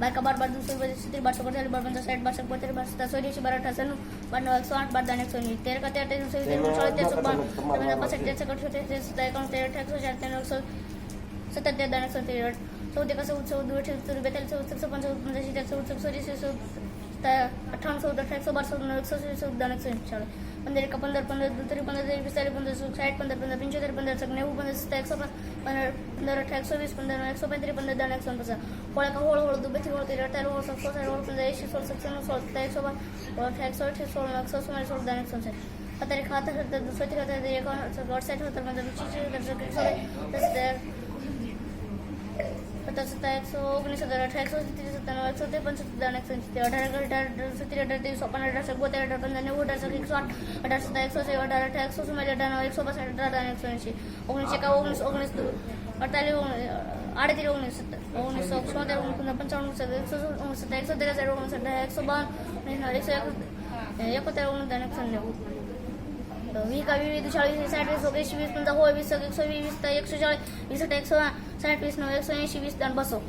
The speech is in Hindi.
बार कबार बार दूसरे बार तीसरे बार चौथे बार पंद्रह साठ बार सत्तर बार बार सत्तर सौ जैसे बार अठासन बार नौ एक सौ आठ बार दाने सौ नहीं तेरह का तेरह तेरह सौ तेरह सौ तेरह सौ बार तेरह सौ पचास तेरह सौ कट सौ तेरह सौ तेरह कौन तेरह अठारह सौ चार तेरह सौ सत्तर तेरह दाने सौ तेरह सौ तेरह सौ सौ दो अठारह सौ बैतालीस सौ सौ पंचास पंचासी सौ सौ सौ जैसे सौ अठारह सौ अठारह सौ बारह सौ एक सौ सौ एक सौ चालीस पंद्रह का पंद्रह पंद्रह दूसरे पंद्रह तेईस पिस्तालीस पंद्रह सौ साठ पंद्रह पंद्रह पंचहत्तर पंद्रह सौ नेव पंद्रह सत्तर एक सौ पंद्रह पंद्रह अठारह एक सौ बीस पंद्रह एक सौ पैंतीस पंद्रह दान एक सौ पचास होड़ा का होड़ होड़ दुबे होड़ तेरा तेरा होड़ सौ साठ होड़ पंद्रह एक सौ सत्तर सौ सत्तर एक सौ अठारह एक सौ अठारह सोलह एक सौ सोलह सौ दान एक सौ साठ सत्तर इकहत्तर सत्तर दो सौ तिहत्तर एक सौ अड़सठ सत्तर पंद्रह पच्चीस सत्तर सौ सौ दस સત્તર સત્તા એકસો ઓગણીસ હજાર અઠાર એકસો સિત્તેર સત્તાણું એકસો ત્રેપન સત્તાવન એકસો સિત્તેર અઢાર અઢાર અઢાર સિત્તેર અઢાર ત્રીસ ચોપન અઢાર બોતેર અઢાર પંદર નેવું અઢાર સો એકસો આઠ અઢાર સત્તા એકસો છે અઢાર અઢાર એકસો સુમાલી અઢાર નવ એકસો પાસઠ અઢાર અઢાર એકસો એંશી ઓગણીસ એકા ઓગણીસ ઓગણીસ અડતાલીસ આડત્રીસ ઓગણીસ સત્તર ઓગણીસો છોતેર ઓગણીસ પંચાવન એકસો ઓગણીસ સત્તર એકસો તેર હજાર ઓગણીસ અઢાર એકસો બાવન એકસો એકોતેર ઓગણીસ એકસો નેવું वी का वी वीस चाळीस वीस साठ वीस ओगीस वीस पंधरा होय वीस एक सो वीस वीस एकशे चाळीस वीस आठ एकशे साठ वीस नऊ एकशे ऐंशी वीस आणि बसो